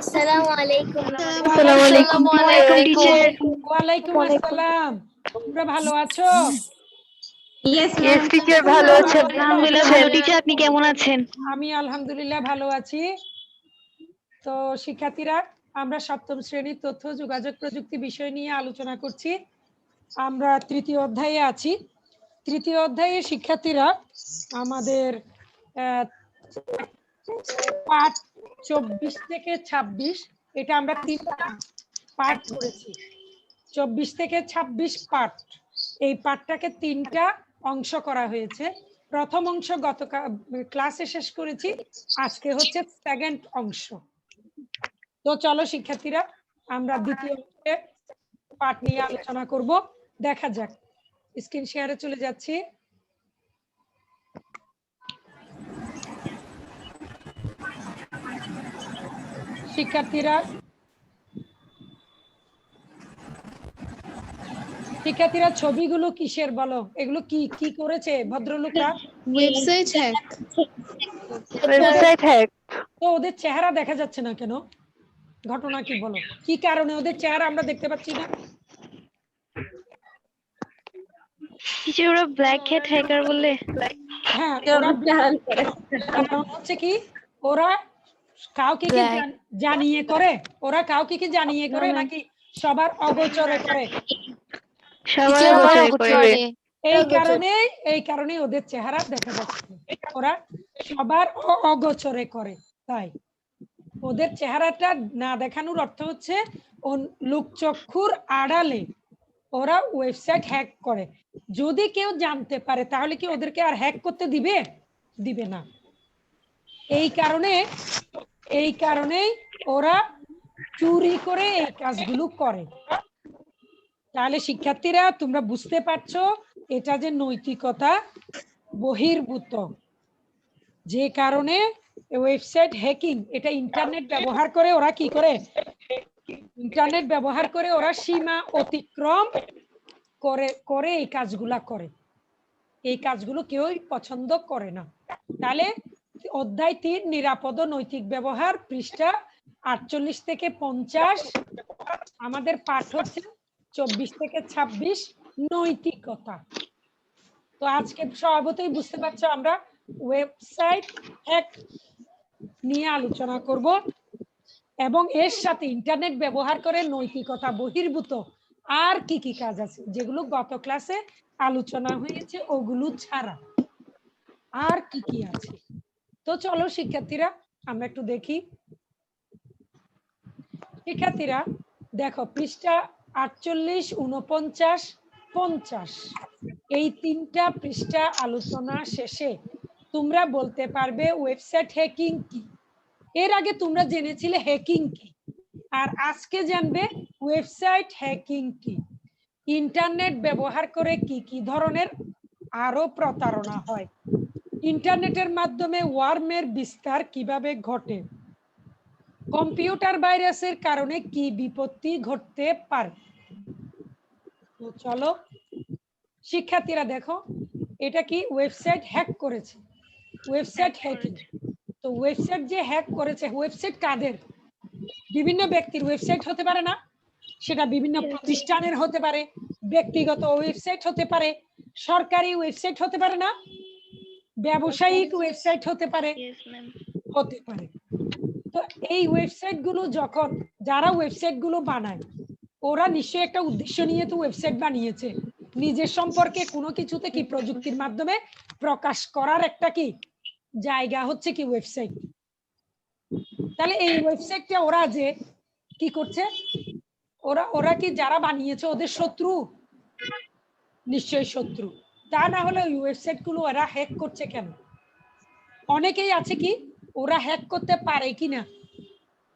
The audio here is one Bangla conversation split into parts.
আসসালামু আলাইকুম। আসসালামু আলাইকুম টিচার ওয়ালাইকুম আসসালাম। তোমরা ভালো আছো? ইয়েস টিচার ভালো আছি আলহামদুলিল্লাহ ভালো। টিচার আপনি কেমন আছেন? আমি আলহামদুলিল্লাহ ভালো আছি। তো শিক্ষার্থীরা আমরা সপ্তম শ্রেণির তথ্য যোগাযোগ প্রযুক্তি বিষয় নিয়ে আলোচনা করছি। আমরা তৃতীয় অধ্যায়ে আছি। তৃতীয় অধ্যায়ে শিক্ষার্থীরা আমাদের পাঠ চব্বিশ থেকে ছাব্বিশ, এটা আমরা তিনটা পাঠ করেছি। চব্বিশ থেকে ছাব্বিশ পাঠ এই পাঠটাকে তিনটা অংশ করা হয়েছে। প্রথম অংশ ক্লাসে শেষ করেছি, আজকে হচ্ছে সেকেন্ড অংশ। তো চলো শিক্ষার্থীরা, আমরা দ্বিতীয় পাঠ নিয়ে আলোচনা করব। দেখা যাক, স্ক্রিন শেয়ারে চলে যাচ্ছি। শিক্ষার্থীরা শিক্ষার্থীরা ছবিগুলো কিসের বলো? এগুলো কি কি করেছে ভদ্রলোকরা? ওয়েবসাইট হ্যাক ওয়েবসাইট হ্যাক তো ওদের চেহারা দেখা যাচ্ছে না কেন? ঘটনা কি বলো? কি কারণে? ওদের চেহারা আমরা দেখতে পাচ্ছি না। টিচার ওরা ব্ল্যাক হ্যাট হ্যাকার বলে। হ্যাঁ ওরা কারণ হচ্ছে কি? ওরা কাউকে কি জানিয়ে করে? ওরা কাউকে কি জানিয়ে করে নাকি সবার অগোচরে করে? এই কারণে এই কারণে ওদের চেহারা দেখা যাচ্ছে। ওরা সবার অগোচরে করে তাই। ওদের চেহারাটা না দেখানোর অর্থ হচ্ছে ও- লোকচক্ষুর আড়ালে ওরা ওয়েবসাইট হ্যাক করে। যদি কেউ জানতে পারে তাহলে কি ওদেরকে আর হ্যাক করতে দিবে? দিবে না। এই কারণে, এই কারণেই ওরা চুরি করে এই কাজগুলো করে। তাহলে শিক্ষার্থীরা, তোমরা বুঝতে পারছ, এটা যে নৈতিকতা বহির্ভূত। যে কারণে ওয়েবসাইট হ্যাকিং, এটা ইন্টারনেট ব্যবহার করে ওরা কি করে? ইন্টারনেট ব্যবহার করে ওরা সীমা অতিক্রম করে করে এই কাজগুলা করে। এই কাজগুলো কেউই পছন্দ করে না। তাহলে অধ্যায় তিন, নিরাপদ নৈতিক ব্যবহার, পৃষ্ঠা আটচল্লিশ থেকে পঞ্চাশ। আমাদের পাঠ হচ্ছে চব্বিশ থেকে ছাব্বিশ, নৈতিকতা। তো আজকে স্বভাবতই বুঝতে পারছ আমরা ওয়েবসাইট হ্যাক নিয়ে আলোচনা করব এবং এর সাথে ইন্টারনেট ব্যবহার করে নৈতিকতা বহির্ভূত আর কি কি কাজ আছে, যেগুলো গত ক্লাসে আলোচনা হয়েছে, ওগুলো ছাড়া। আর কি কি আছে? তো চলো শিক্ষার্থীরা, আমরা একটু দেখি। শিক্ষার্থীরা, দেখো পৃষ্ঠা আটচল্লিশ উনপঞ্চাশ পঞ্চাশ। এই তিনটা পৃষ্ঠা আলোচনা শেষে তোমরা বলতে পারবে ওয়েবসাইট হ্যাকিং কি? এর আগে তোমরা জেনেছিলে হ্যাকিং কি? আর আজকে জানবে ওয়েবসাইট হ্যাকিং কি? ইন্টারনেট ব্যবহার করে কি কি ধরনের আরও প্রতারণা হয়? ইন্টারনেটের মাধ্যমে ওয়ার্মের বিস্তার কীভাবে ঘটে? কম্পিউটার ভাইরাসের কারণে কি বিপত্তি ঘটতে পারে? তো চলো শিক্ষার্থীরা দেখো এটা কি ওয়েবসাইট হ্যাক করেছে? ওয়েবসাইট হ্যাকিং তো ওয়েবসাইট যে হ্যাক করেছে ওয়েবসাইট কাদের? বিভিন্ন ব্যক্তির ওয়েবসাইট হতে পারে না সেটা বিভিন্ন প্রতিষ্ঠানের হতে পারে ব্যক্তিগত ওয়েবসাইট হতে পারে সরকারি ওয়েবসাইট হতে পারে না ব্যবসায়িক ওয়েবসাইট হতে পারে। হতে পারে। তো এই ওয়েবসাইটগুলো যখন যারা ওয়েবসাইটগুলো বানায় ওরা নিশ্চয়ই একটা উদ্দেশ্য নিয়ে তো ওয়েবসাইট বানিয়েছে। নিজের সম্পর্কে কোনো কিছুতে কি প্রযুক্তির মাধ্যমে প্রকাশ করার একটা কি জায়গা হচ্ছে কি ওয়েবসাইট তাহলে এই ওয়েবসাইটটা ওরা যে কি করছে? ওরা ওরা কি যারা বানিয়েছে ওদের শত্রু? নিশ্চয়ই শত্রু। তা না হলে ওই ওয়েবসাইটগুলো ওরা হ্যাক করছে কেন? অনেকেই আছে কি, ওরা হ্যাক করতে পারে কিনা?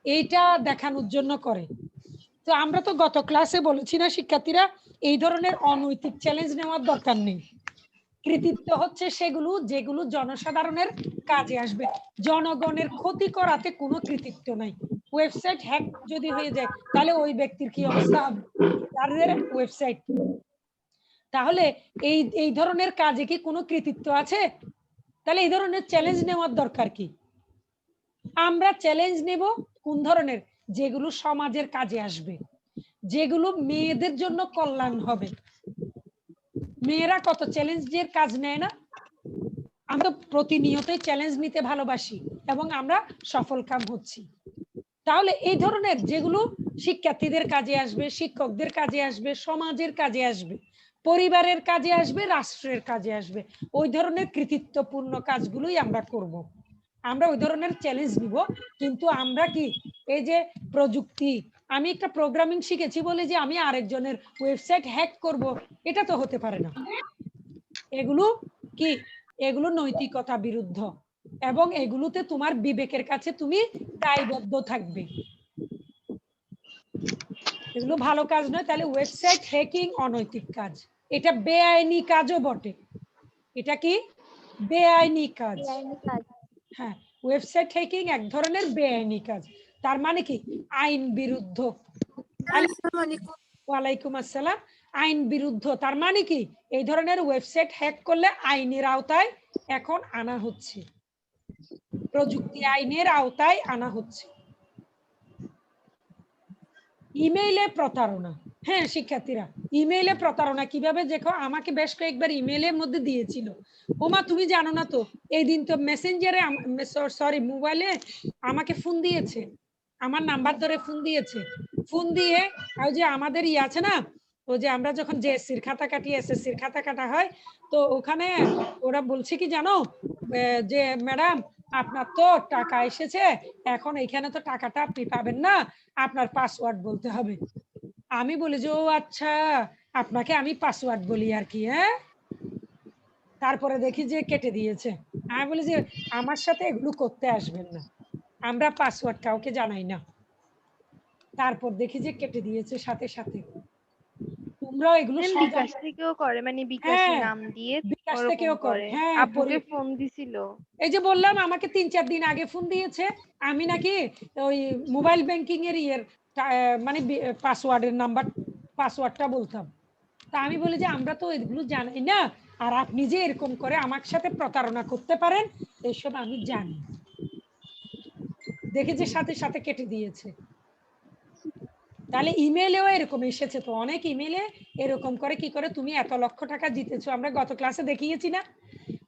এইটা দেখানোর জন্য করে। তো আমরা তো গত ক্লাসে বলেছি না শিক্ষার্থীরা, এই ধরনের অনৈতিক চ্যালেঞ্জ নেওয়ার দরকার নেই। কৃতিত্ব হচ্ছে সেগুলো, যেগুলো জনসাধারণের কাজে আসবে। জনগণের ক্ষতি করাতে কোনো কৃতিত্ব নাই। ওয়েবসাইট হ্যাক যদি হয়ে যায়, তাহলে ওই ব্যক্তির কি অবস্থা হবে? তাদের ওয়েবসাইট তাহলে এই এই ধরনের কাজে কি কোনো কৃতিত্ব আছে? তাহলে এই ধরনের চ্যালেঞ্জ নেওয়ার দরকার কি? আমরা চ্যালেঞ্জ নেব কোন ধরনের? যেগুলো সমাজের কাজে আসবে। যেগুলো মেয়েদের জন্য কল্যাণ হবে। মেয়েরা কত চ্যালেঞ্জের কাজ নেয় না? আমরা প্রতিনিয়তই চ্যালেঞ্জ নিতে ভালোবাসি এবং আমরা সফল কাম হচ্ছি। তাহলে এই ধরনের যেগুলো শিক্ষার্থীদের কাজে আসবে, শিক্ষকদের কাজে আসবে, সমাজের কাজে আসবে পরিবারের কাজে আসবে, রাষ্ট্রের কাজে আসবে। ওই ধরনের কৃতিত্বপূর্ণ কাজগুলোই আমরা করব। আমরা ওই ধরনের চ্যালেঞ্জ নিব। কিন্তু আমরা কি, এই যে প্রযুক্তি, আমি একটা প্রোগ্রামিং শিখেছি বলে যে আমি আরেকজনের ওয়েবসাইট হ্যাক করব, এটা তো হতে পারে না। এগুলো কি, এগুলো নৈতিকতা বিরুদ্ধ। এবং এগুলোতে তোমার বিবেকের কাছে তুমি দায়বদ্ধ থাকবে। এগুলো ভালো কাজ নয় তাহলে ওয়েবসাইট হ্যাকিং অনৈতিক কাজ। এটা বেআইনি কাজও বটে। এটা কি? বেআইনি কাজ। হ্যাঁ ওয়েবসাইট হ্যাকিং এক ধরনের বেআইনি কাজ। তার মানে কি? আইন বিরুদ্ধ। ওয়ালাইকুম আসসালাম। আইন বিরুদ্ধ। তার মানে কি? এই ধরনের ওয়েবসাইট হ্যাক করলে আইনের আওতায় এখন আনা হচ্ছে। প্রযুক্তি আইনের আওতায় আনা হচ্ছে। ইমেইলে প্রতারণা। হ্যাঁ শিক্ষার্থীরা ইমেইলে প্রতারণা। কীভাবে দেখো আমাকে বেশ কয়েকবার ইমেইলের মধ্যে দিয়েছিল। ওমা, তুমি জানো না তো, এই দিন তো মেসেঞ্জারে সরি মোবাইলে আমাকে ফোন দিয়েছে। আমার নাম্বার ধরে ফোন দিয়েছে। ফোন দিয়ে ওই যে আমাদের ই আছে না, ও যে আমরা যখন জেএসসির খাতা কাটি এসএসসির খাতা কাটা হয়, তো ওখানে ওরা বলছে কি জানো যে ম্যাডাম আপনার তো টাকা এসেছে, এখন এখানে তো টাকাটা আপনি পাবেন না, আপনার পাসওয়ার্ড বলতে হবে। আমি বলি যে, ও আচ্ছা আপনাকে আমি পাসওয়ার্ড বলি আর কি হ্যাঁ? তারপরে দেখি যে কেটে দিয়েছে। আমি বলি যে, আমার সাথে এগুলো করতে আসবেন না, আমরা পাসওয়ার্ড কাউকে জানাই না। তারপর দেখি যে কেটে দিয়েছে সাথে সাথে। তোমরাও এগুলো বিকাশ থেকেও করে মানে বিকাশ হ্যাঁ, নাম দিয়ে বিকাশ থেকেও করে। হ্যাঁ আপুকে ফোন দিছিল। এই যে বললাম আমাকে তিন চার দিন আগে ফোন দিয়েছে। আমি নাকি ওই মোবাইল ব্যাংকিং এর ইয়ের মানে পাসওয়ার্ডের নাম্বার পাসওয়ার্ডটা বলতাম। তা আমি বলি যে আমরা তো এগুলো জানি না। আর আপনি যে এরকম করে আমার সাথে প্রতারণা করতে পারেন এসব আমি জানি। দেখে যে সাথে সাথে কেটে দিয়েছে। তাহলে ইমেলেও এরকম এসেছে তো অনেক ইমেলে এরকম করে কি করে তুমি এত লক্ষ টাকা জিতেছো? আমরা গত ক্লাসে দেখিয়েছি না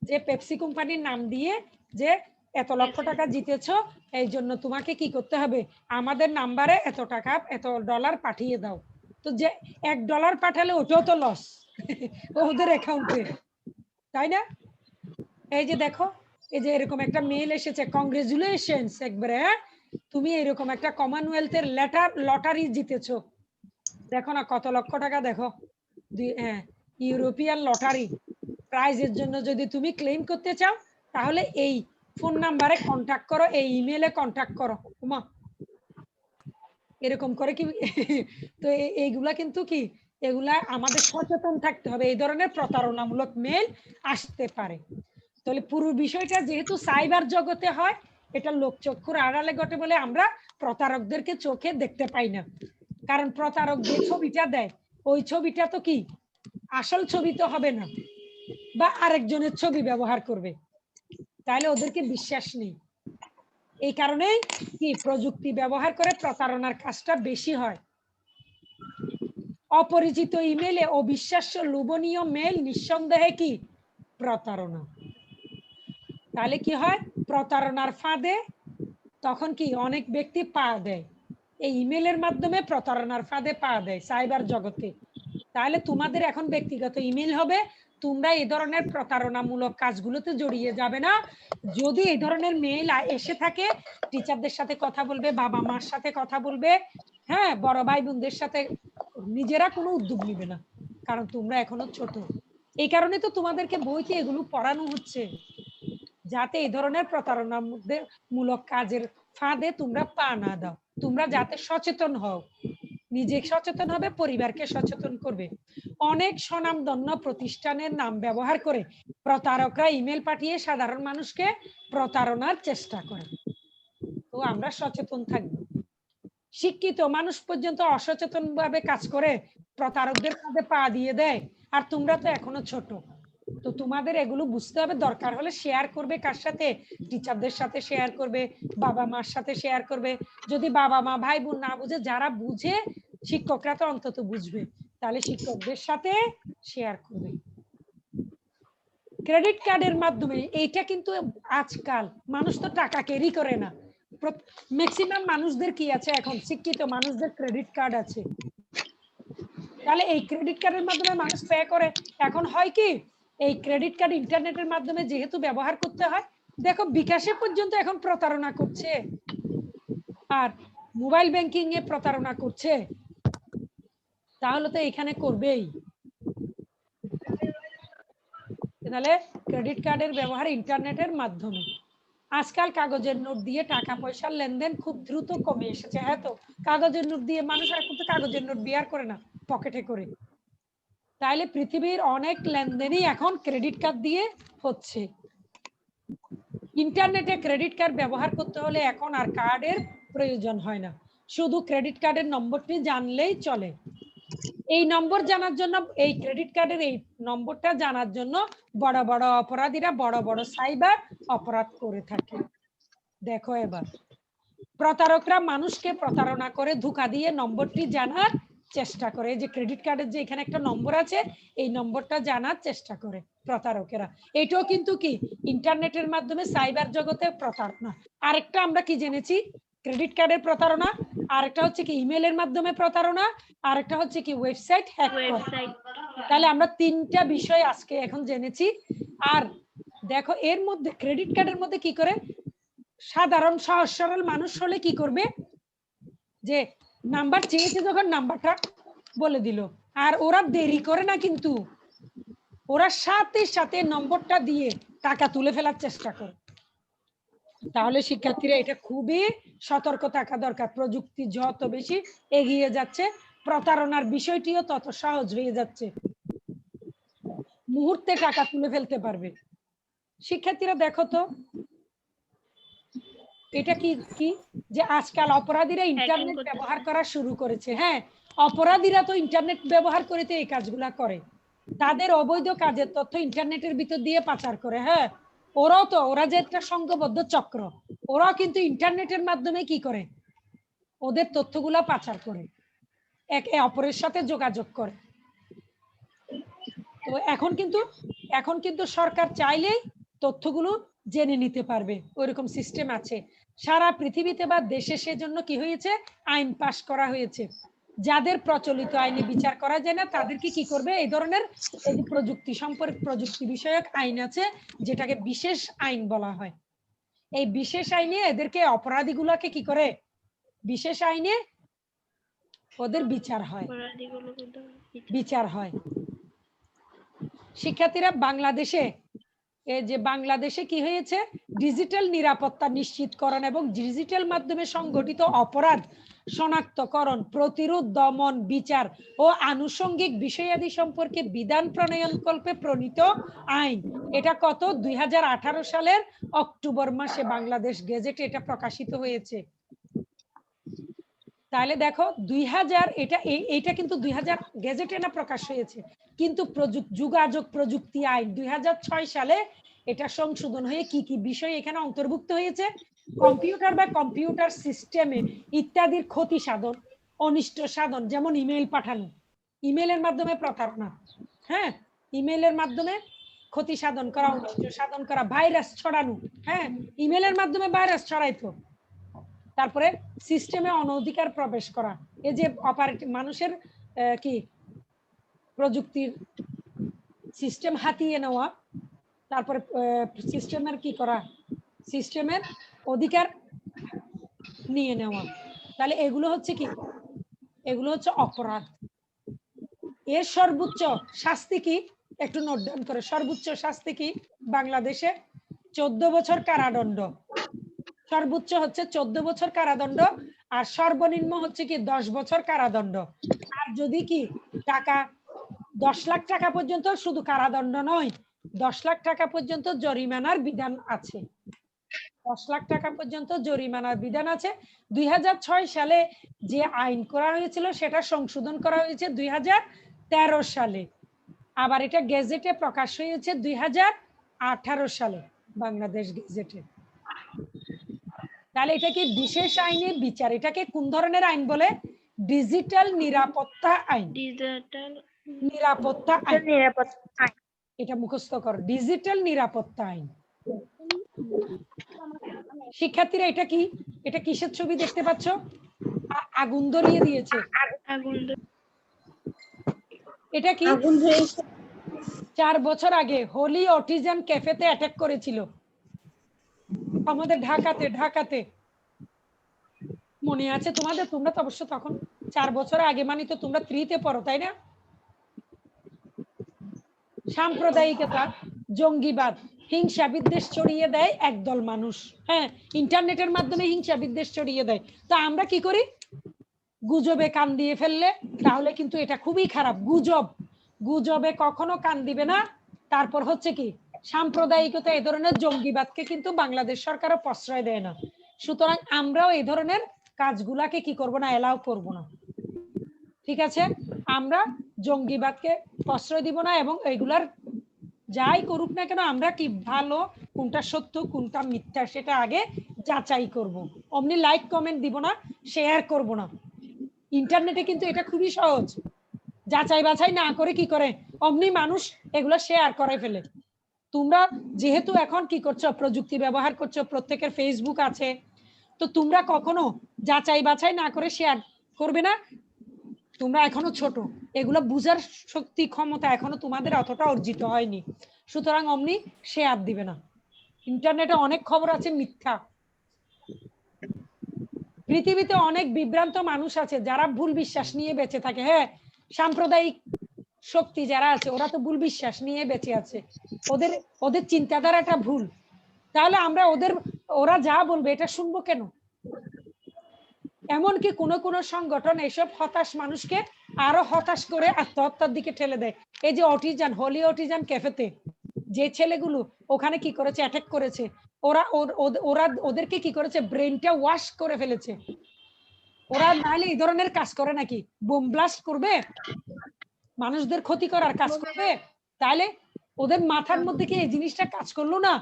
যে পেপসি কোম্পানির নাম দিয়ে যে এত লক্ষ টাকা জিতেছো এই জন্য তোমাকে কি করতে হবে? আমাদের নাম্বারে এত টাকা এত ডলার পাঠিয়ে দাও। তো যে এক ডলার পাঠালে ওটাও তো লস ওদের অ্যাকাউন্টে তাই না? এই যে দেখো এই যে এরকম একটা মেল এসেছে কংগ্রেচুলেশনস একবারে হ্যাঁ? তুমি এরকম একটা কমনওয়েলথের লেটার লটারি জিতেছো। দেখো না কত লক্ষ টাকা, দেখো। হ্যাঁ ইউরোপিয়ান লটারি প্রাইজের জন্য যদি তুমি ক্লেম করতে চাও, তাহলে এই ফোন নাম্বারে কন্টাক্ট করো, এই ইমেলে কন্টাক্ট করো, উমা। এরকম করে কি? তো এইগুলা কিন্তু কি? এগুলা আমাদের সচেতন থাকতে হবে। এই ধরনের প্রতারণামূলক মেল আসতে পারে। তাহলে পুরো বিষয়টা যেহেতু সাইবার জগতে হয় এটা লোকচক্ষুর আড়ালে ঘটে বলে আমরা প্রতারকদেরকে চোখে দেখতে পাই না। কারণ প্রতারক যে ছবিটা দেয়, ওই ছবিটা তো কি? আসল ছবি তো হবে না। বা আরেকজনের ছবি ব্যবহার করবে। তাহলে ওদেরকে বিশ্বাস নেই। এই কারণেই কি প্রযুক্তি ব্যবহার করে প্রতারণার কাজটা বেশি হয়। অপরিচিত ইমেলে অবিশ্বাস্য লোভনীয় মেল নিঃসন্দেহে কি? প্রতারণা। তাহলে কি হয়? প্রতারণার ফাঁদে তখন কি অনেক ব্যক্তি পা দেয়। এই ইমেলের মাধ্যমে প্রতারণার ফাঁদে পা দেয় সাইবার জগতে। তাহলে তোমাদের এখন ব্যক্তিগত ইমেল হবে, তোমরা এই ধরনের প্রতারণামূলক কাজগুলোতে জড়িয়ে যাবে না। যদি এই ধরনের মেইল এসে থাকে, টিচারদের সাথে কথা বলবে, বাবা মার সাথে কথা বলবে হ্যাঁ বড় ভাই বোনদের সাথে নিজেরা কোনো উদ্যোগ নিবে না, কারণ তোমরা এখনও ছোট। এই কারণে তো তোমাদেরকে বইতে এগুলো পড়ানো হচ্ছে। যাতে এই ধরনের প্রতারণার মধ্যে মূলক কাজের ফাঁদে তোমরা পা না দাও। তোমরা যাতে সচেতন হও। নিজে সচেতন হবে, পরিবারকে সচেতন করবে। অনেক স্বনামধন্য প্রতিষ্ঠানের নাম ব্যবহার করে প্রতারকরা ইমেল পাঠিয়ে সাধারণ মানুষকে প্রতারণার চেষ্টা করে। তো আমরা সচেতন থাকব। শিক্ষিত মানুষ পর্যন্ত অসচেতন ভাবে কাজ করে, প্রতারকদের কাঁধে পা দিয়ে দেয়। আর তোমরা তো এখনও ছোট। তো তোমাদের এগুলো বুঝতে হবে। দরকার হলে শেয়ার করবে কার সাথে? টিচারদের সাথে শেয়ার করবে, বাবা মার সাথে শেয়ার করবে। যদি বাবা মা, ভাই বোন না বুঝে, যারা বুঝে, শিক্ষকরা তো অন্তত বুঝবে। তাহলে শিক্ষকদের সাথে শেয়ার করবে। ক্রেডিট কার্ডের মাধ্যমে এইটা কিন্তু আজকাল মানুষ তো টাকা ক্যারি করে না। ম্যাক্সিমাম মানুষদের কি আছে এখন? শিক্ষিত মানুষদের ক্রেডিট কার্ড আছে। তাহলে এই ক্রেডিট কার্ডের মাধ্যমে মানুষ পে করে। এখন হয় কি এই ক্রেডিট কার্ড ইন্টারনেটের মাধ্যমে যেহেতু ব্যবহার করতে হয়, দেখো বিকাশে পর্যন্ত এখন প্রতারণা করছে। আর মোবাইল ব্যাংকিং এ প্রতারণা করছে। তাহলে তো এখানে করবেই। তাহলে ক্রেডিট কার্ডের ব্যবহার ইন্টারনেটের মাধ্যমে। আজকাল কাগজের নোট দিয়ে টাকা পয়সার লেনদেন খুব দ্রুত কমে এসেছে হ্যাঁ তো? কাগজের নোট দিয়ে মানুষ এখন তো কাগজের নোট বিয়ার করে না, পকেটে করে। তাইলে পৃথিবীর অনেক লেনদেনই এখন ক্রেডিট কার্ড দিয়ে হচ্ছে। ইন্টারনেটে ক্রেডিট কার্ড ব্যবহার করতে হলে এখন আর কার্ডের প্রয়োজন হয় না। শুধু ক্রেডিট কার্ডের নম্বরটি জানলেই চলে। এই নম্বর জানার জন্য, এই ক্রেডিট কার্ডের এই নম্বরটা জানার জন্য বড় বড় অপরাধীরা বড় বড় সাইবার অপরাধ করে থাকে। দেখো এবার। প্রতারকরা মানুষকে প্রতারণা করে ধোঁকা দিয়ে নম্বরটি জানার চেষ্টা করে যে ক্রেডিট কার্ডের যে এখানে একটা নম্বর আছে এই নম্বরটা জানার চেষ্টা করে প্রতারকেরা। এটাও কিন্তু কি? ইন্টারনেটের মাধ্যমে সাইবার জগতে প্রতারণা আরেকটা আমরা কি জেনেছি? ক্রেডিট কার্ডের প্রতারণা। আরেকটা হচ্ছে কি? ইমেলের মাধ্যমে প্রতারণা। আরেকটা হচ্ছে কি? ওয়েবসাইট হ্যাক তাহলে আমরা তিনটা বিষয় আজকে এখন জেনেছি। আর দেখো এর মধ্যে ক্রেডিট কার্ডের মধ্যে কি করে? সাধারণ সহজ সরল মানুষ হলে কি করবে? যে নাম্বার চেয়েছে যখন নাম্বারটা বলে দিল। আর ওরা দেরি করে না কিন্তু। ওরা সাথে সাথে নম্বরটা দিয়ে টাকা তুলে ফেলার চেষ্টা করে। তাহলে শিক্ষার্থীরা এটা খুবই সতর্ক থাকা দরকার। প্রযুক্তি যত বেশি এগিয়ে যাচ্ছে, প্রতারণার বিষয়টিও তত সহজ হয়ে যাচ্ছে। মুহূর্তে টাকা তুলে ফেলতে পারবে। শিক্ষার্থীরা দেখো তো এটা কি কি? যে আজকাল অপরাধীরা ইন্টারনেট ব্যবহার করা শুরু করেছে হ্যাঁ? অপরাধীরা তো ইন্টারনেট ব্যবহার করে এই কাজগুলা করে। তাদের অবৈধ কাজের তথ্য ইন্টারনেটের ভিতর দিয়ে পাচার করে হ্যাঁ? ওরাও তো ওরা যে একটা সংঘবদ্ধ চক্র ওরাও কিন্তু ইন্টারনেটের মাধ্যমে কি করে? ওদের তথ্যগুলা পাচার করে একে অপরের সাথে যোগাযোগ করে। তো এখন কিন্তু এখন কিন্তু সরকার চাইলেই তথ্যগুলো জেনে নিতে পারবে ওইরকম সিস্টেম আছে। সারা পৃথিবীতে বা দেশে সেজন্য কি হয়েছে? আইন পাশ করা হয়েছে। যাদের প্রচলিত আইনে বিচার করা যায় না তাদেরকে কি করবে? এই ধরনের প্রযুক্তি সম্পর্ক প্রযুক্তি বিষয়ক আইন আছে যেটাকে বিশেষ আইন বলা হয়। এই বিশেষ আইনে এদেরকে অপরাধীগুলোকে কি করে? বিশেষ আইনে ওদের বিচার হয়। বিচার হয়। শিক্ষার্থীরা বাংলাদেশে যে বাংলাদেশে কি হয়েছে? ডিজিটাল নিরাপত্তা নিশ্চিতকরণ এবং ডিজিটাল মাধ্যমে সংগঠিত অপরাধ শনাক্তকরণ, প্রতিরোধ, দমন, বিচার ও আনুষঙ্গিক বিষয়াদি সম্পর্কে বিধান প্রণয়ন কল্পে প্রণীত আইন। এটা কত? দুই হাজার আঠারো সালের অক্টোবর মাসে বাংলাদেশ গেজেটে এটা প্রকাশিত হয়েছে। তাহলে দেখো, দুই হাজার, এটা এইটা কিন্তু দুই হাজার গেজেটে না প্রকাশ হয়েছে। কিন্তু যোগাযোগ প্রযুক্তি আইন দুই হাজার ছয় সালে এটা সংশোধন হয়ে কি কি বিষয় এখানে অন্তর্ভুক্ত হয়েছে? কম্পিউটার বা কম্পিউটার সিস্টেমে ইত্যাদির ক্ষতি সাধন, অনিষ্ট সাধন, যেমন ইমেল পাঠানো। ইমেলের মাধ্যমে প্রতারণা হ্যাঁ? ইমেলের মাধ্যমে ক্ষতি সাধন করা, অনিষ্ট সাধন করা, ভাইরাস ছড়ানো হ্যাঁ? ইমেলের মাধ্যমে ভাইরাস ছড়াইতো। তারপরে সিস্টেমে অনধিকার প্রবেশ করা। এই যে অপারেটিভ মানুষের কি প্রযুক্তির সিস্টেম হাতিয়ে নেওয়া, তারপরে সিস্টেমের কি করা? সিস্টেমের অধিকার নিয়ে নেওয়া। তাহলে এগুলো হচ্ছে কি? এগুলো হচ্ছে অপরাধ। এর সর্বোচ্চ শাস্তি কি? একটু নোট ডাউন করে। সর্বোচ্চ শাস্তি কি? বাংলাদেশে চোদ্দ বছর কারাদণ্ড। সর্বোচ্চ হচ্ছে চোদ্দ বছর কারাদণ্ড আর সর্বনিম্ন হচ্ছে কি দশ বছর কারাদণ্ড। আর যদি কি টাকা দশ লাখ টাকা পর্যন্ত শুধু কারাদণ্ড নয়, দশ লাখ টাকা পর্যন্ত জরিমানার বিধান আছে। দশ লাখ টাকা পর্যন্ত জরিমানার বিধান আছে। দুই হাজার ছয় সালে যে আইন করা হয়েছিল, সেটা সংশোধন করা হয়েছে দুই হাজার তেরো সালে। আবার এটা গেজেটে প্রকাশ হয়েছে দুই হাজার আঠারো সালে, বাংলাদেশ গেজেটে। তাহলে এটা কি বিশেষ আইনে বিচার? এটাকে কোন ধরনের আইন বলে? ডিজিটাল নিরাপত্তা আইন। ডিজিটাল নিরাপত্তা আইন। নিরাপত্তা এটা মুখস্থ কর। ডিজিটাল নিরাপত্তা আইন। শিক্ষার্থীরা এটা কি? এটা কিসের ছবি দেখতে পাচ্ছ? আগুন ধরিয়ে দিয়েছে। এটা কি? চার বছর আগে হোলি অটিজান ক্যাফেতে অ্যাটাক করেছিল। আমাদের ঢাকাতে ঢাকাতে। মনে আছে তোমাদের? তোমরা তো অবশ্য তখন চার বছর আগে মানে তো তোমরা ত্রিতে পড়ো তাই না? সাম্প্রদায়িকতা, জঙ্গিবাদ, হিংসা বিদ্বেষ ছড়িয়ে দেয় একদল মানুষ। হ্যাঁ ইন্টারনেটের মাধ্যমে হিংসা বিদ্বেষ ছড়িয়ে দেয়। তা আমরা কি করি? গুজবে কান দিয়ে ফেললে, তাহলে কিন্তু এটা খুবই খারাপ। গুজব। গুজবে কখনো কান দিবে না। তারপর হচ্ছে কি? সাম্প্রদায়িকতা এ ধরনের জঙ্গিবাদকে কিন্তু বাংলাদেশ সরকারও প্রশ্রয় দেয় না। সুতরাং আমরাও এই ধরনের কাজগুলাকে কি করব না, এলাও করব না। ঠিক আছে? আমরা জঙ্গিবাদকে প্রশ্রয় দিব না এবং এগুলার যাই করুক না কেন, আমরা কি ভালো, কোনটা সত্য, কোনটা মিথ্যা সেটা আগে যাচাই করব। অমনি লাইক কমেন্ট দিব না শেয়ার করব না। ইন্টারনেটে কিন্তু এটা খুবই সহজ। যাচাই বাছাই না করে কি করে? অমনি মানুষ এগুলো শেয়ার করে ফেলে। তোমরা যেহেতু এখন কি করছ? প্রযুক্তি ব্যবহার করছ, প্রত্যেকের ফেসবুক আছে। তো তোমরা কখনো যাচাই বাছাই না করে শেয়ার করবে না? তোমরা এখনও ছোট। এগুলো বুঝার শক্তি, ক্ষমতা এখনও তোমাদের অতটা অর্জিত হয়নি। সুতরাং অমনি সে আর দিবে না। ইন্টারনেটে অনেক খবর আছে মিথ্যা। পৃথিবীতে অনেক বিভ্রান্ত মানুষ আছে, যারা ভুল বিশ্বাস নিয়ে বেঁচে থাকে। হ্যাঁ সাম্প্রদায়িক শক্তি যারা আছে, ওরা তো ভুল বিশ্বাস নিয়ে বেঁচে আছে। ওদের ওদের চিন্তাধারাটা ভুল। তাহলে আমরা ওদের, ওরা যা বলবে, এটা শুনব কেন? এমনকি কোন কোন সংগঠন এসব হতাশ মানুষকে আরও হতাশ করে আত্মহত্যার দিকে ঠেলে দেয়। এই যে অটিজান, হোলি অটিজান ক্যাফেতে যে ছেলেগুলো ওখানে কি করেছে? অ্যাটাক করেছে। ওরা ওরা ওদেরকে কি করেছে? ব্রেনটা ওয়াশ করে ফেলেছে। ওরা নাহলে এই ধরনের কাজ করে নাকি? বোম ব্লাস্ট করবে? মানুষদের ক্ষতি করার কাজ করবে? তাহলে ওদের মাথার মধ্যে কি এই জিনিসটা কাজ করল না?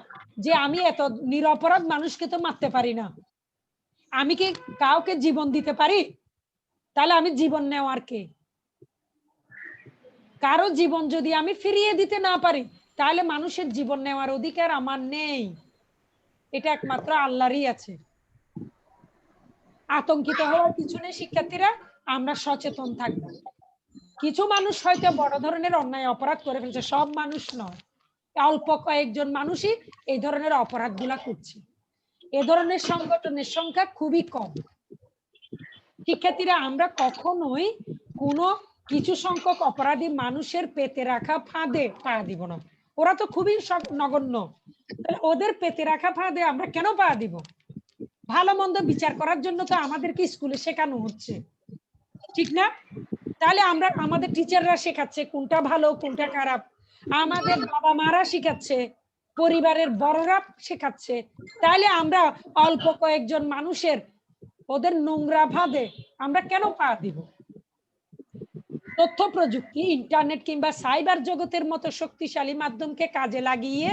যে আমি এত নিরপরাধ মানুষকে তো মারতে পারি না। আমি কি কাউকে জীবন দিতে পারি? তাহলে আমি জীবন নেওয়ার কে? কারও জীবন যদি আমি ফিরিয়ে দিতে না পারি, তাহলে মানুষের জীবন নেওয়ার অধিকার আমার নেই। এটা একমাত্র আল্লাহরই আছে। আতঙ্কিত হওয়ার পিছনে শিক্ষার্থীরা, আমরা সচেতন থাকব। কিছু মানুষ হয়তো বড় ধরনের অন্যায় অপরাধ করে ফেলছে, সব মানুষ নয়। অল্প কয়েকজন মানুষই এই ধরনের অপরাধগুলা করছে। এ ধরনের সংগঠনের সংখ্যা খুবই কম। শিক্ষার্থীরা, আমরা কখনোই কোনো কিছু সংখ্যক অপরাধী মানুষের পেতে রাখা ফাঁদে পা দিব না। ওরা তো খুবই নগণ্য। ওদের পেতে রাখা ফাঁদে আমরা কেন পা দিব? ভালো মন্দ বিচার করার জন্য তো আমাদেরকে স্কুলে শেখানো হচ্ছে। ঠিক না? তাহলে আমরা, আমাদের টিচাররা শেখাচ্ছে কোনটা ভালো, কোনটা খারাপ। আমাদের বাবা মারা শেখাচ্ছে পরিবারের বড়রা শেখাচ্ছে। তাহলে আমরা অল্প কয়েকজন মানুষের ওদের নোংরা ভাদে আমরা কেন পা দিব? তথ্য প্রযুক্তি ইন্টারনেট কিংবা সাইবার জগতের মতো শক্তিশালী মাধ্যমকে কাজে লাগিয়ে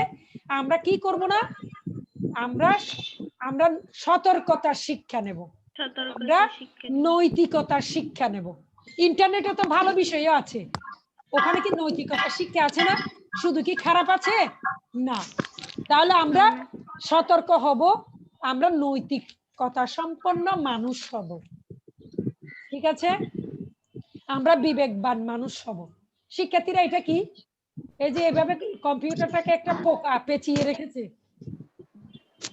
আমরা কি করব না? আমরা আমরা সতর্কতার শিক্ষা নেব। আমরা নৈতিকতার শিক্ষা নেব। ইন্টারনেটে তো ভালো বিষয়ও আছে। ওখানে কি নৈতিকতার শিক্ষা আছে না? শুধু কি খারাপ আছে? না। তাহলে আমরা সতর্ক হব আমরা নৈতিকতা সম্পন্ন মানুষ হব। ঠিক আছে? আমরা বিবেকবান মানুষ হব। শিক্ষার্থীরা এটা কি? এই যে এভাবে কম্পিউটারটাকে একটা পোকা পেঁচিয়ে রেখেছে।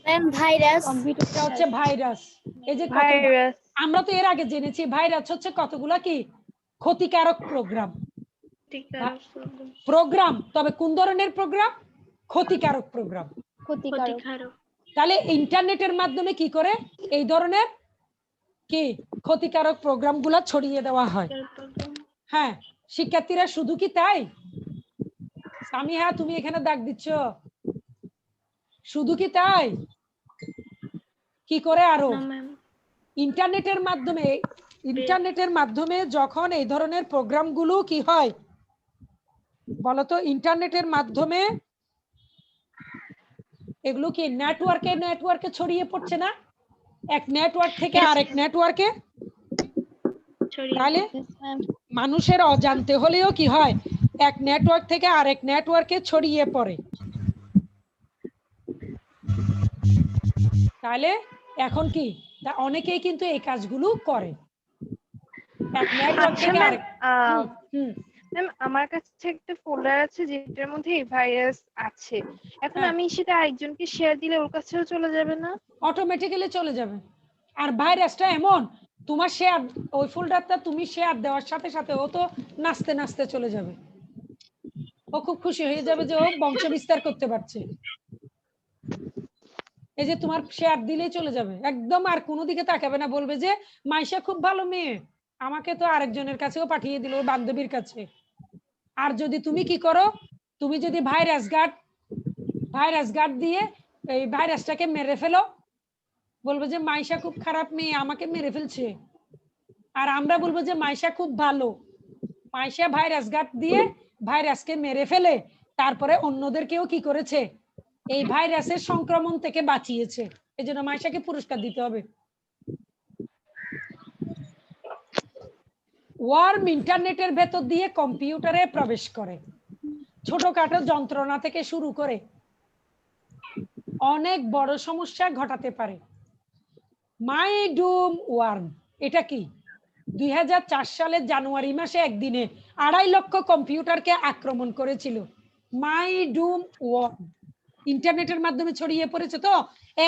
ম্যাম ভাইরাস এটা হচ্ছে ভাইরাস। এই যে ভাইরাস। আমরা তো এর আগে জেনেছি ভাইরাস হচ্ছে কতগুলা কি? ক্ষতিকারক প্রোগ্রাম। প্রোগ্রাম তবে কোন ধরনের প্রোগ্রাম ক্ষতিকারক প্রোগ্রাম ক্ষতিকারক। তাহলে ইন্টারনেটের মাধ্যমে কি করে? এই ধরনের কি? ক্ষতিকারক প্রোগ্রামগুলা ছড়িয়ে দেওয়া হয়। হ্যাঁ শিক্ষার্থীরা শুধু কি তাই? সামিহা তুমি এখানে দাগ দিচ্ছ। শুধু কি তাই? কি করে আরও? ইন্টারনেটের মাধ্যমে ইন্টারনেটের মাধ্যমে যখন এই ধরনের প্রোগ্রামগুলো কি হয়? বলতো ইন্টারনেটের মাধ্যমে এগুলো কি নেটওয়ার্কে নেটওয়ার্কে ছড়িয়ে পড়ছে না? এক নেটওয়ার্ক থেকে আরেক নেটওয়ার্কে তাহলে মানুষের অজান্তে হলেও কি হয়? এক নেটওয়ার্ক থেকে আরেক নেটওয়ার্কে ছড়িয়ে পড়ে। তাহলে এখন কি? তা অনেকেই কিন্তু এই কাজগুলো করে। এক নেটওয়ার্ক আচ্ছা থেকে আরেক হুম। ম্যাম আমার কাছে একটা ফোল্ডার আছে যেটার মধ্যে এই ভাইরাস আছে। এখন হ্যাঁ। আমি সেটা আরেকজনকে শেয়ার দিলে ওর কাছেও চলে যাবে না। অটোমেটিক্যালি চলে যাবে। আর ভাইরাসটা এমন তোমার শেয়ার ওই ফোল্ডারটা তুমি শেয়ার দেওয়ার সাথে সাথে ও তো নাচতে নাচতে চলে যাবে। ও খুব খুশি হয়ে যাবে যে ও বংশ বিস্তার করতে পারছে। এই যে তোমার শেয়ার দিলেই চলে যাবে। একদম আর কোনো দিকে তাকাবে না বলবে যে মাইশা খুব ভালো মেয়ে। আমাকে তো আরেকজনের কাছেও পাঠিয়ে দিল ওর বান্ধবীর কাছে। আর যদি তুমি কি করো তুমি যদি ভাইরাস গার্ড ভাইরাস গার্ড দিয়ে এই ভাইরাসটাকে মেরে ফেলো বলব যে মাইশা খুব খারাপ মেয়ে আমাকে মেরে ফেলছে। আর আমরা বলব যে মাইশা খুব ভালো। মাইশা ভাইরাস গার্ড দিয়ে ভাইরাসকে মেরে ফেলে তারপরে অন্যদেরকেও কি করেছে? এই ভাইরাসের সংক্রমণ থেকে বাঁচিয়েছে। এই জন্য মাইশাকে পুরস্কার দিতে হবে। ওয়ার্ম ইন্টারনেটের ভেতর দিয়ে কম্পিউটারে প্রবেশ করে। ছোটখাটো যন্ত্রণা থেকে শুরু করে অনেক বড় সমস্যা ঘটাতে পারে। মাই ডুম ওয়ার্ম, এটা কি? দুই হাজার চার সালের জানুয়ারি মাসে একদিনে আড়াই লক্ষ কম্পিউটারকে আক্রমণ করেছিল। মাই ডুম ওয়ার্ম, ইন্টারনেটের মাধ্যমে ছড়িয়ে পড়েছে তো,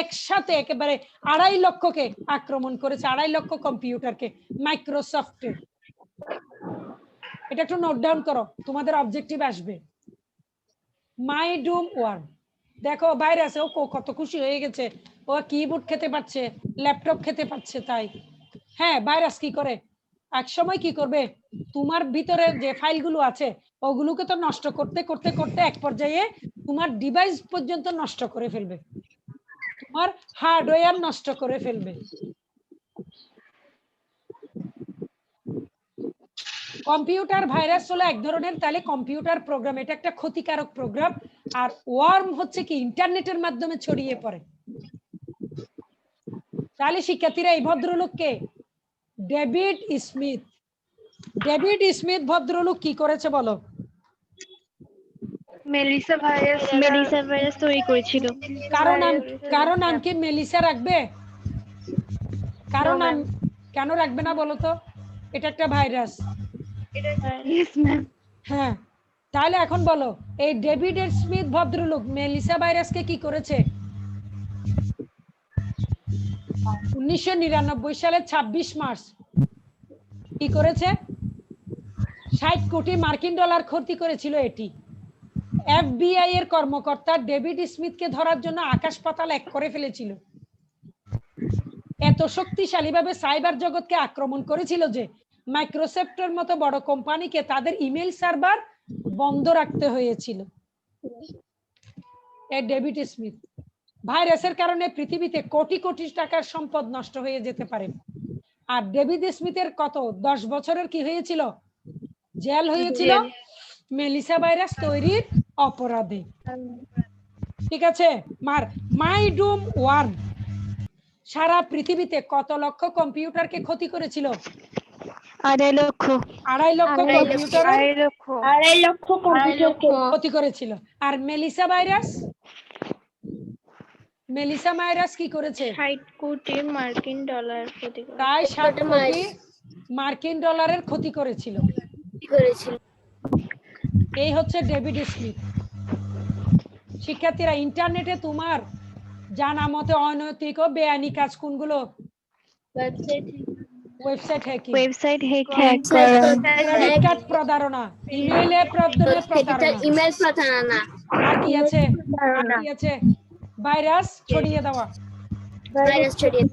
একসাথে একেবারে আড়াই লক্ষকে আক্রমণ করেছে, আড়াই লক্ষ কম্পিউটারকে, মাইক্রোসফটের। এটা একটু নোট ডাউন করো, তোমাদের অবজেক্টিভ আসবে। মাই ডুম ওয়ার্ম দেখো, বাইরে আছে ও কত খুশি হয়ে গেছে। ও কিবোর্ড খেতে পাচ্ছে ল্যাপটপ খেতে পাচ্ছে তাই। হ্যাঁ ভাইরাস কি করে? এক সময় কি করবে? তোমার ভিতরে যে ফাইলগুলো আছে, ওগুলোকে তো নষ্ট করতে করতে করতে এক পর্যায়ে তোমার ডিভাইস পর্যন্ত নষ্ট করে ফেলবে। তোমার হার্ডওয়্যার নষ্ট করে ফেলবে। কম্পিউটার ভাইরাস হলো এক ধরনের তাহলে কম্পিউটার প্রোগ্রাম এটা একটা ক্ষতিকারক প্রোগ্রাম আর ওয়ার্ম হচ্ছে কি ইন্টারনেটের মাধ্যমে ছড়িয়ে পড়ে। তাহলে শিক্ষার্থীরা এই ভদ্রলোককে ডেভিড স্মিথ। ডেভিড স্মিথ ভদ্রলোক কি করেছে বলো? মেলিসা ভাইরাস মেলিসা ভাইরাস তৈরি করেছিল। কারণ নাম কারও নাম কি মেলিসা রাখবে? কারও নাম কেন রাখবে না বলো তো? এটা একটা ভাইরাস। হ্যাঁ তাহলে এখন বলো, এই ডেভিড এর স্মিথ ভদ্রলোক মেলিসা ভাইরাসকে কি করেছে? উনিশশো নিরানব্বই মার্চ কি করেছে? ষাট কোটি মার্কিন ডলার ক্ষতি করেছিল এটি। এফবিআই এর কর্মকর্তা ডেভিড স্মিথকে ধরার জন্য আকাশ পাতাল এক করে ফেলেছিল। এত শক্তিশালীভাবে সাইবার জগৎকে আক্রমণ করেছিল যে মাইক্রোসফটের মতো বড় কোম্পানিকে তাদের ইমেল সার্ভার বন্ধ রাখতে হয়েছিল। ডেভিড স্মিথ ভাইরাসের কারণে পৃথিবীতে কোটি কোটি টাকার সম্পদ নষ্ট হয়ে যেতে পারে। আর ডেভিড স্মিথের কত দশ বছরের কি হয়েছিল? জেল হয়েছিল। মেলিসা ভাইরাস তৈরির অপরাধে। ঠিক আছে মার মাই ডুম ওয়ার্ম। সারা পৃথিবীতে কত লক্ষ কম্পিউটারকে ক্ষতি করেছিল? আড়াই লক্ষ। আড়াই লক্ষ কম্পিউটার আড়াই লক্ষ। আড়াই লক্ষ কম্পিউটারকে ক্ষতি করেছিল। আর মেলিসা ভাইরাস? মেলিসা ভাইরাস কি করেছে? ষাট কোটি মার্কিন ডলার ক্ষতি প্রায় কোটি মার্কিন ডলারের ক্ষতি করেছিল। করেছিল। এই হচ্ছে ডেভিড স্মিথ। শিক্ষার্থীরা ইন্টারনেটে তোমার জানা মতে অনৈতিক ও বেআইনি কাজ কোনগুলো? Website hacking website hack credit card প্রতারণা. ইমেইলে প্রতারণা প্রতারণা. ইমেল প্রতারণা। আর কি আছে? কি আছে? ভাইরাস ছড়িয়ে দেওয়া। ভাইরাস ছড়িয়ে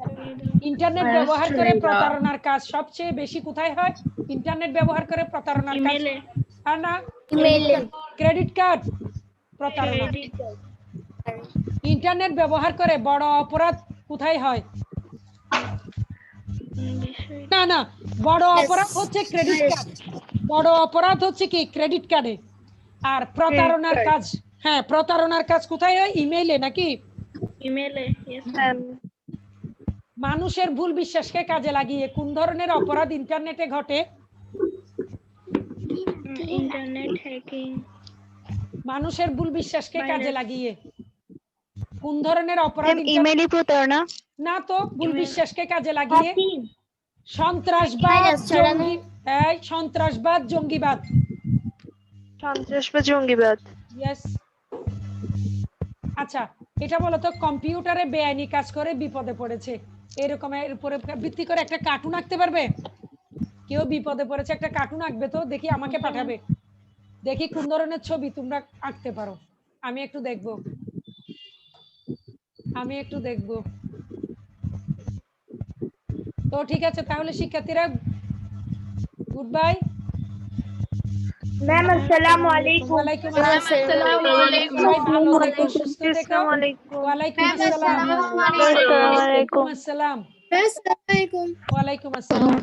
ইন্টারনেট ব্যবহার করে প্রতারণার কাজ সবচেয়ে বেশি কোথায় হয়? ইন্টারনেট ব্যবহার করে প্রতারণার কাজ। আর না ইমেইলে ক্রেডিট কার্ড প্রতারণা। ইন্টারনেট ব্যবহার করে বড় অপরাধ কোথায় হয়? না না বড় অপরাধ হচ্ছে ক্রেডিট কার্ড বড় অপরাধ হচ্ছে কি ক্রেডিট কার্ডে আর প্রতারণার কাজ হ্যাঁ প্রতারণার কাজ কোথায় হয়? ইমেইলে নাকি? ইমেলে মানুষের ভুল বিশ্বাসকে কাজে লাগিয়ে কোন ধরনের অপরাধ ইন্টারনেটে ঘটে? ইন্টারনেট হ্যাকিং মানুষের ভুল বিশ্বাসকে কাজে লাগিয়ে কোন ধরনের অপরাধ internet- প্রতারণা? না তো ভুল বিশ্বাসকে কাজে লাগিয়ে। সন্ত্রাসবাদ জঙ্গি সন্ত্রাসবাদ জঙ্গিবাদ। সন্ত্রাস বা জঙ্গিবাদ। ইয়েস আচ্ছা এটা বলো তো কম্পিউটারে বেআইনি কাজ করে বিপদে পড়েছে। এরকম এর উপরে ভিত্তি করে একটা কার্টুন আঁকতে পারবে? কেউ বিপদে পড়েছে একটা কার্টুন আঁকবে তো দেখি আমাকে পাঠাবে। দেখি কোন ধরনের ছবি তোমরা আঁকতে পারো। আমি একটু দেখব। আমি একটু দেখব। তো ঠিক আছে তাহলে শিক্ষার্থীরা গুড বাই ম্যাম আসসালামু আলাইকুম ওয়ালাইকুম আসসালাম। সবাই ভালো সুস্থ থেকো। ওয়ালাইকুম আসসালাম। ওয়ালাইকুম আসসালাম। আলাইকুম ওয়ালাইকুম আসসালাম।